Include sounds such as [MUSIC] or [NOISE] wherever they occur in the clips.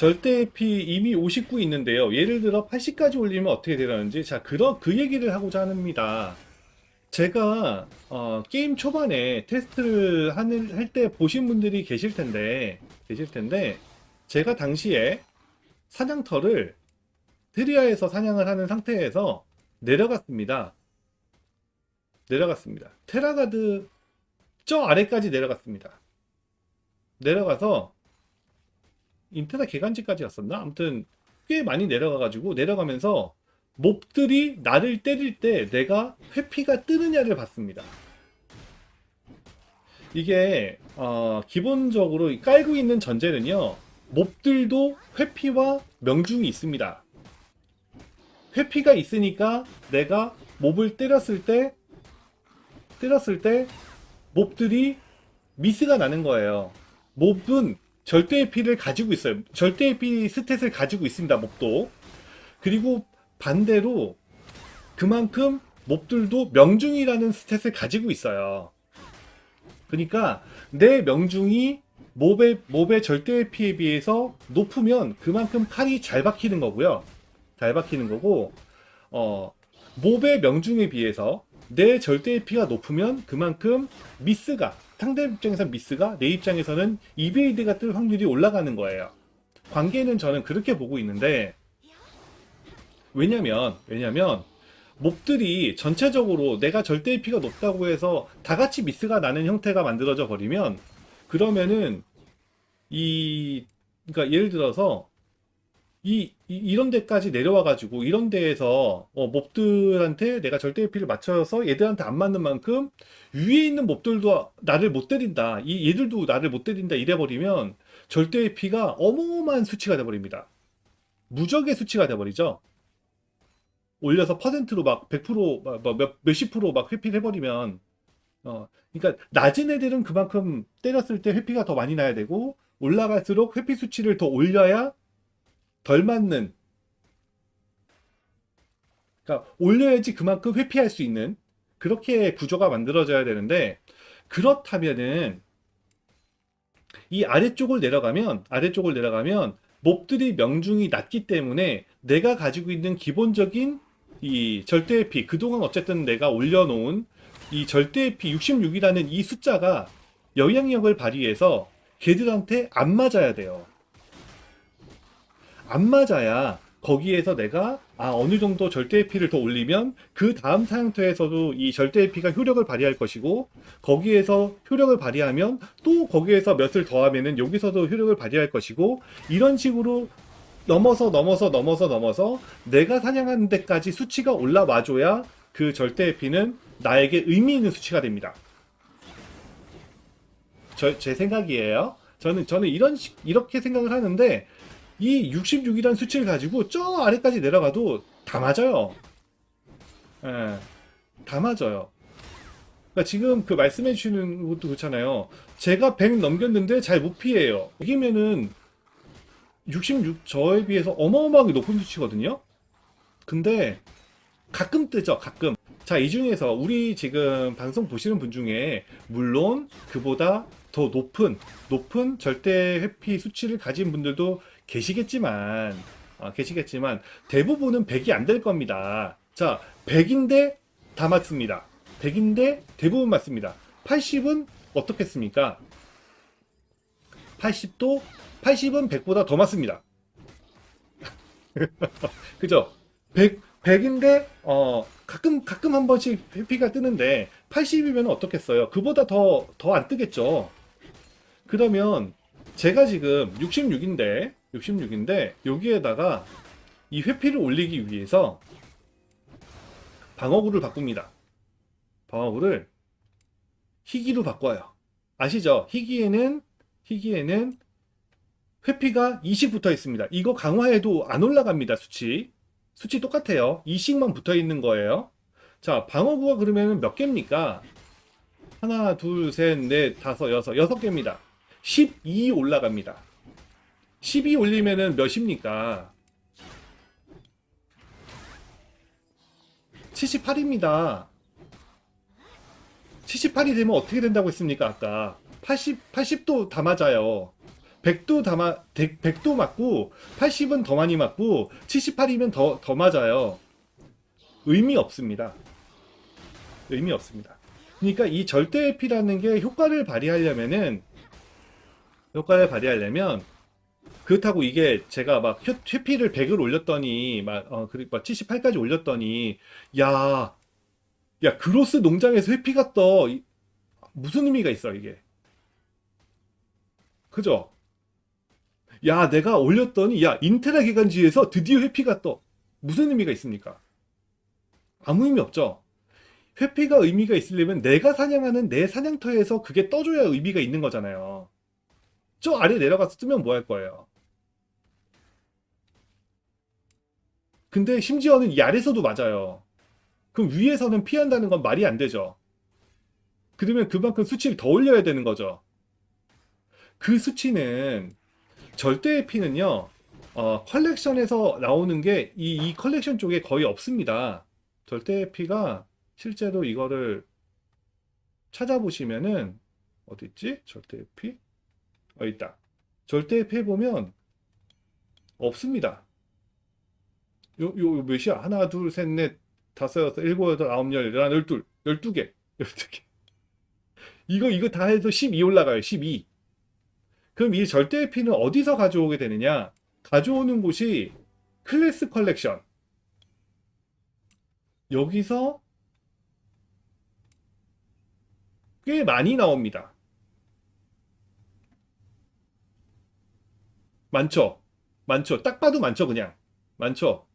절대 피 이미 59 있는데요. 예를 들어 80까지 올리면 어떻게 되라는지 자, 그러 그 얘기를 하고자 합니다. 제가 어, 게임 초반에 테스트를 할 때 보신 분들이 계실 텐데 계실 텐데 제가 당시에 사냥터를 트리아에서 사냥을 하는 상태에서 내려갔습니다. 내려갔습니다. 테라가드 저 아래까지 내려갔습니다. 내려가서 인테나 개간지까지 갔었나? 아무튼 꽤 많이 내려가가지고 내려가면서 몹들이 나를 때릴 때 내가 회피가 뜨느냐를 봤습니다. 이게 어, 기본적으로 깔고 있는 전제는요. 몹들도 회피와 명중이 있습니다. 회피가 있으니까 내가 몹을 때렸을 때 때렸을 때 몹들이 미스가 나는 거예요. 몹은 절대 회피를 가지고 있어요. 절대 회피 스탯을 가지고 있습니다. 몹도. 그리고 반대로 그만큼 몹들도 명중이라는 스탯을 가지고 있어요. 그러니까 내 명중이 몹의, 몹의 절대 회피에 비해서 높으면 그만큼 칼이 잘 박히는 거고요. 잘 박히는 거고, 어, 몹의 명중에 비해서 내 절대 회피가 높으면 그만큼 미스가, 상대 입장에서 미스가 내 입장에서는 이베이드가 뜰 확률이 올라가는 거예요. 관계는 저는 그렇게 보고 있는데, 왜냐면, 왜냐면, 몹들이 전체적으로 내가 절대 회피가 높다고 해서 다 같이 미스가 나는 형태가 만들어져 버리면, 그러면은, 이, 그러니까 예를 들어서, 이, 이, 런 데까지 내려와가지고, 이런 데에서, 어, 몹들한테 내가 절대 회피를 맞춰서 얘들한테 안 맞는 만큼, 위에 있는 몹들도 나를 못 때린다. 이 얘들도 나를 못 때린다. 이래버리면, 절대 회피가 어마어마한 수치가 돼버립니다. 무적의 수치가 돼버리죠. 올려서 퍼센트로 막 100%, 막, 막 몇, 몇십 프로 막 회피를 해버리면, 어, 그러니까 낮은 애들은 그만큼 때렸을 때 회피가 더 많이 나야 되고, 올라갈수록 회피 수치를 더 올려야 덜 맞는, 그러니까 올려야지 그만큼 회피할 수 있는, 그렇게 구조가 만들어져야 되는데, 그렇다면은, 이 아래쪽을 내려가면, 아래쪽을 내려가면, 몹들이 명중이 낮기 때문에 내가 가지고 있는 기본적인 이 절대 회피, 그동안 어쨌든 내가 올려놓은 이 절대 회피 66이라는 이 숫자가 영향력을 발휘해서 걔들한테 안 맞아야 돼요. 안 맞아야 거기에서 내가 아 어느 정도 절대 회피를 더 올리면 그 다음 사냥터에서도 이 절대 회피가 효력을 발휘할 것이고 거기에서 효력을 발휘하면 또 거기에서 몇을 더하면은 여기서도 효력을 발휘할 것이고 이런 식으로 넘어서 넘어서 넘어서 넘어서 내가 사냥하는 데까지 수치가 올라와줘야 그 절대 회피는 나에게 의미 있는 수치가 됩니다. 저, 제 생각이에요. 저는 저는 이런 식 이렇게 생각을 하는데 이 66이라는 수치를 가지고 저 아래까지 내려가도 다 맞아요. 예, 다 맞아요. 그러니까 지금 그 말씀해 주시는 것도 그렇잖아요. 제가 100 넘겼는데 잘 못 피해요. 이기면은 66 저에 비해서 어마어마하게 높은 수치거든요. 근데 가끔 뜨죠, 가끔. 자, 이 중에서 우리 지금 방송 보시는 분 중에 물론 그보다 더 높은 높은 절대 회피 수치를 가진 분들도 계시겠지만 아, 계시겠지만 대부분은 100이 안 될 겁니다. 자, 100인데 다 맞습니다. 100인데 대부분 맞습니다. 80은 어떻겠습니까? 80도 80은 100보다 더 맞습니다. [LAUGHS] 그죠? 100 100인데 어 가끔 가끔 한 번씩 회피가 뜨는데 80이면 어떻겠어요? 그보다 더 더 안 뜨겠죠. 그러면 제가 지금 66인데 66인데 여기에다가 이 회피를 올리기 위해서 방어구를 바꿉니다. 방어구를 희귀로 바꿔요. 아시죠? 희귀에는 희귀에는 회피가 20 붙어 있습니다. 이거 강화해도 안 올라갑니다. 수치. 수치 똑같아요. 20만 붙어 있는 거예요. 자, 방어구가 그러면 몇 개입니까? 하나, 둘, 셋, 넷, 다섯, 여섯, 여섯 개입니다. 12 올라갑니다. 12 올리면은 몇입니까? 78입니다. 78이 되면 어떻게 된다고 했습니까? 아까 80, 80도 다 맞아요. 100도 다 마, 100도 맞고 80은 더 많이 맞고 78이면 더, 더 맞아요. 의미 없습니다. 의미 없습니다. 그러니까 이 절대 회피라는 게 효과를 발휘하려면은 효과를 발휘하려면 그렇다고 이게 제가 막 회- 회피를 100을 올렸더니 막, 어, 막 78까지 올렸더니 야, 야, 그로스 농장에서 회피가 떠. 이- 무슨 의미가 있어, 이게. 그죠? 야, 내가 올렸더니, 야, 인테라 기간지에서 드디어 회피가 떠. 무슨 의미가 있습니까? 아무 의미 없죠? 회피가 의미가 있으려면 내가 사냥하는 내 사냥터에서 그게 떠줘야 의미가 있는 거잖아요. 저 아래 내려가서 뜨면 뭐 할 거예요? 근데 심지어는 이 아래서도 맞아요. 그럼 위에서는 피한다는 건 말이 안 되죠. 그러면 그만큼 수치를 더 올려야 되는 거죠. 그 수치는 절대의 피는요, 어, 컬렉션에서 나오는 게 이, 이 컬렉션 쪽에 거의 없습니다. 절대의 피가 실제로 이거를 찾아보시면은 어디 있지? 절대의 피? 어 있다. 절대의 피 보면 없습니다. 요, 요, 요 몇이야? 하나, 둘, 셋, 넷, 다섯, 여섯, 일곱, 여덟, 아홉, 열, 열한, 열둘, 열두 개, [LAUGHS] 열두 개. 이거, 이거 다 해서 12 올라가요, 12. 그럼 이 절대의 피는 어디서 가져오게 되느냐? 가져오는 곳이 클래스 컬렉션. 여기서 꽤 많이 나옵니다. 많죠? 많죠? 딱 봐도 많죠, 그냥. 많죠?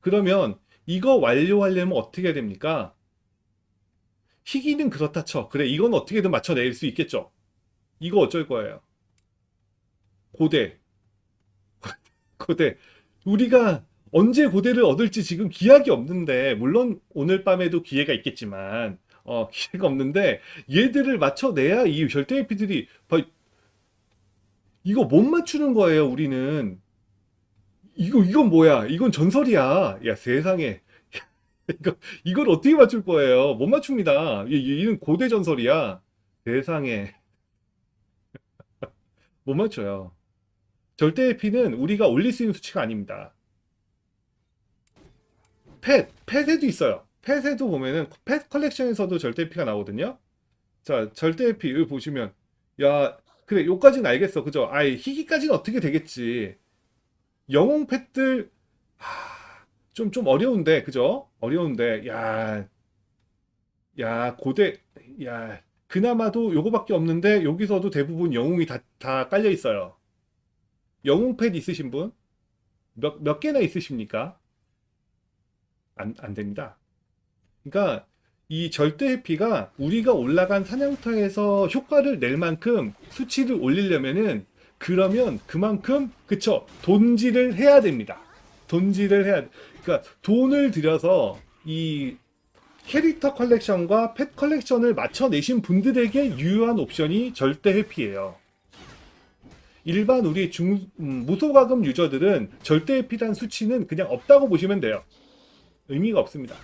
그러면 이거 완료하려면 어떻게 해야 됩니까? 희귀는 그렇다 쳐. 그래, 이건 어떻게든 맞춰낼 수 있겠죠. 이거 어쩔 거예요? 고대. [LAUGHS] 고대. 우리가 언제 고대를 얻을지 지금 기약이 없는데, 물론 오늘 밤에도 기회가 있겠지만, 어, [LAUGHS] 기회가 없는데, 얘들을 맞춰내야 이 절대의피들이, 이거 못 맞추는 거예요, 우리는. 이거, 이건 뭐야? 이건 전설이야. 야, 세상에. [LAUGHS] 이거, 이걸 어떻게 맞출 거예요? 못 맞춥니다. 이는 고대 전설이야. 세상에. [LAUGHS] 못 맞춰요. 절대의 피는 우리가 올릴 수 있는 수치가 아닙니다. 펫, 펫에도 있어요. 펫에도 보면은 펫 컬렉션에서도 절대의 피가 나오거든요. 자, 절대의 피, 보시면, 야, 그래, 요까지는 알겠어. 그죠? 아이, 희귀까지는 어떻게 되겠지. 영웅 펫들, 하, 좀, 좀 어려운데, 그죠? 어려운데, 야, 야, 고대, 야, 그나마도 요거밖에 없는데, 여기서도 대부분 영웅이 다, 다 깔려 있어요. 영웅 펫 있으신 분? 몇, 몇 개나 있으십니까? 안, 안 됩니다. 그러니까, 이 절대 해피가 우리가 올라간 사냥터에서 효과를 낼 만큼 수치를 올리려면은 그러면 그만큼 그쵸 돈질을 해야 됩니다. 돈질을 해야 돼. 그러니까 돈을 들여서 이 캐릭터 컬렉션과 펫 컬렉션을 맞춰내신 분들에게 유효한 옵션이 절대 회피예요. 일반 우리 중 음, 무소가금 유저들은 절대 회피란 수치는 그냥 없다고 보시면 돼요. 의미가 없습니다.